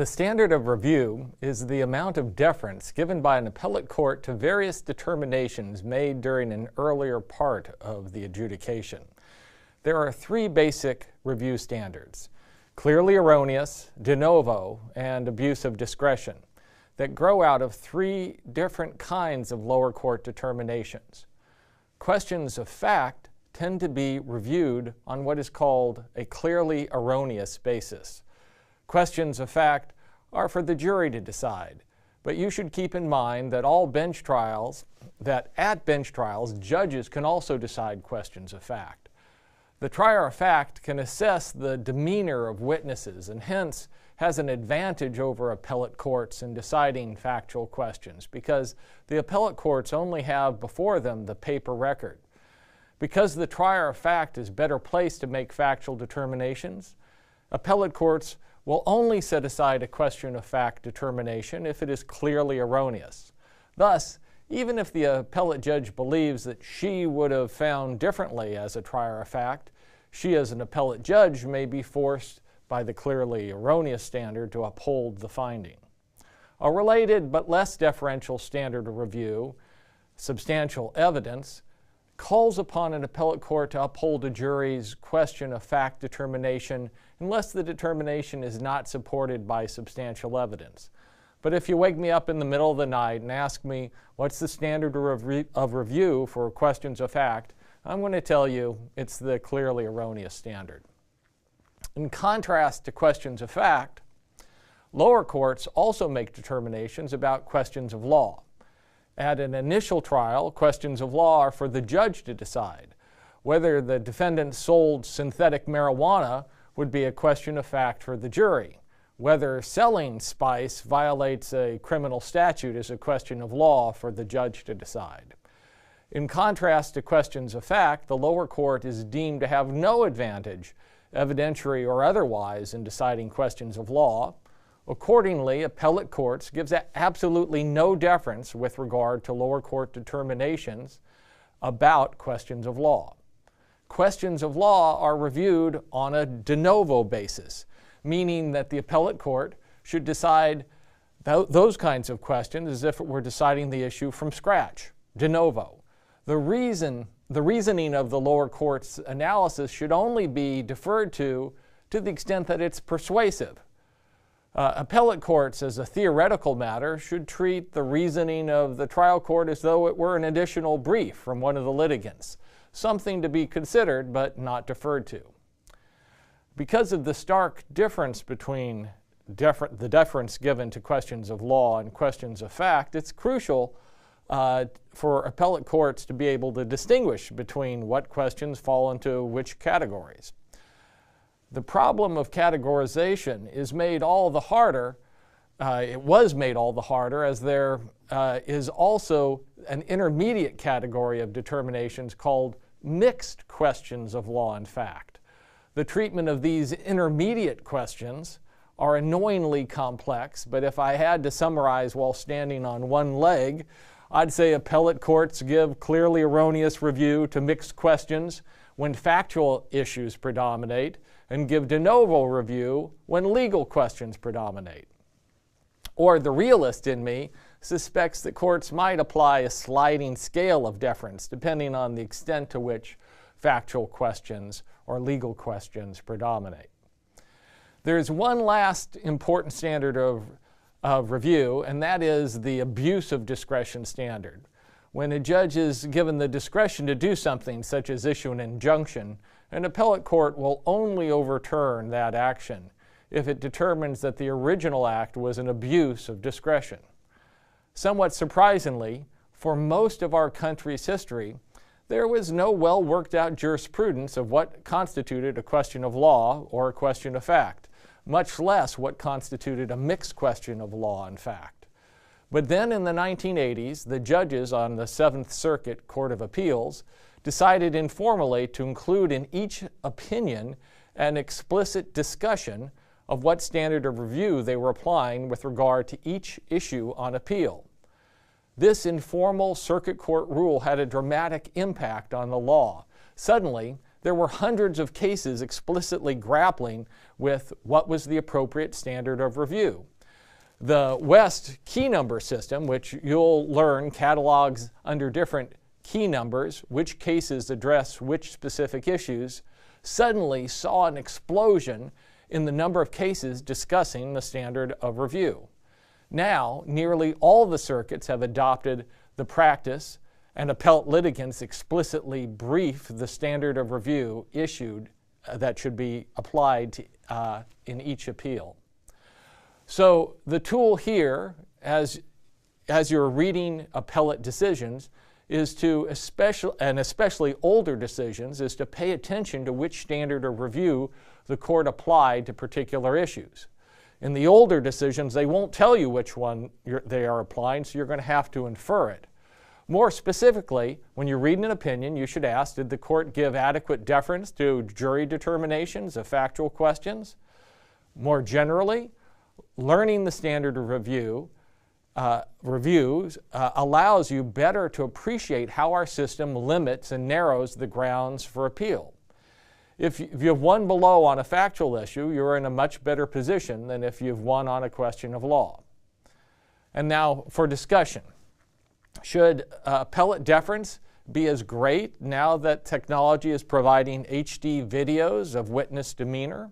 The standard of review is the amount of deference given by an appellate court to various determinations made during an earlier part of the adjudication. There are three basic review standards clearly erroneous, de novo, and abuse of discretion that grow out of three different kinds of lower court determinations. Questions of fact tend to be reviewed on what is called a clearly erroneous basis. Questions of fact are for the jury to decide. But you should keep in mind that all bench trials, that at bench trials, judges can also decide questions of fact. The trier of fact can assess the demeanor of witnesses and hence has an advantage over appellate courts in deciding factual questions because the appellate courts only have before them the paper record. Because the trier of fact is better placed to make factual determinations, appellate courts will only set aside a question of fact determination if it is clearly erroneous. Thus, even if the appellate judge believes that she would have found differently as a trier of fact, she as an appellate judge may be forced by the clearly erroneous standard to uphold the finding. A related but less deferential standard of review, substantial evidence, calls upon an appellate court to uphold a jury's question of fact determination unless the determination is not supported by substantial evidence. But if you wake me up in the middle of the night and ask me what's the standard of review for questions of fact, I'm going to tell you it's the clearly erroneous standard. In contrast to questions of fact, lower courts also make determinations about questions of law. At an initial trial, questions of law are for the judge to decide. Whether the defendant sold synthetic marijuana would be a question of fact for the jury. Whether selling spice violates a criminal statute is a question of law for the judge to decide. In contrast to questions of fact, the lower court is deemed to have no advantage, evidentiary or otherwise, in deciding questions of law. Accordingly, appellate courts gives absolutely no deference with regard to lower court determinations about questions of law questions of law are reviewed on a de novo basis, meaning that the appellate court should decide th- those kinds of questions as if it were deciding the issue from scratch, de novo. The reason the reasoning of the lower court's analysis should only be deferred to to the extent that it's persuasive. Uh, appellate courts, as a theoretical matter, should treat the reasoning of the trial court as though it were an additional brief from one of the litigants something to be considered but not deferred to. Because of the stark difference between defer- the deference given to questions of law and questions of fact, it's crucial uh, for appellate courts to be able to distinguish between what questions fall into which categories. The problem of categorization is made all the harder. Uh, it was made all the harder as there uh, is also an intermediate category of determinations called mixed questions of law and fact. The treatment of these intermediate questions are annoyingly complex, but if I had to summarize while standing on one leg, I'd say appellate courts give clearly erroneous review to mixed questions when factual issues predominate, and give de novo review when legal questions predominate. Or the realist in me suspects that courts might apply a sliding scale of deference depending on the extent to which factual questions or legal questions predominate. There's one last important standard of, of review, and that is the abuse of discretion standard. When a judge is given the discretion to do something, such as issue an injunction, an appellate court will only overturn that action if it determines that the original act was an abuse of discretion. Somewhat surprisingly, for most of our country's history, there was no well worked out jurisprudence of what constituted a question of law or a question of fact, much less what constituted a mixed question of law and fact. But then in the 1980s, the judges on the Seventh Circuit Court of Appeals decided informally to include in each opinion an explicit discussion of what standard of review they were applying with regard to each issue on appeal. This informal circuit court rule had a dramatic impact on the law. Suddenly, there were hundreds of cases explicitly grappling with what was the appropriate standard of review. The West key number system, which you'll learn catalogs under different key numbers which cases address which specific issues, suddenly saw an explosion in the number of cases discussing the standard of review. Now, nearly all the circuits have adopted the practice, and appellate litigants explicitly brief the standard of review issued uh, that should be applied to, uh, in each appeal. So the tool here, as, as you're reading appellate decisions, is to especially and especially older decisions is to pay attention to which standard of review the court applied to particular issues. In the older decisions, they won't tell you which one they are applying, so you're going to have to infer it. More specifically, when you read an opinion, you should ask Did the court give adequate deference to jury determinations of factual questions? More generally, learning the standard of review uh, reviews uh, allows you better to appreciate how our system limits and narrows the grounds for appeal. If, you've won below on a factual issue, you're in a much better position than if you've won on a question of law. And now for discussion. Should uh, appellate deference be as great now that technology is providing HD videos of witness demeanor?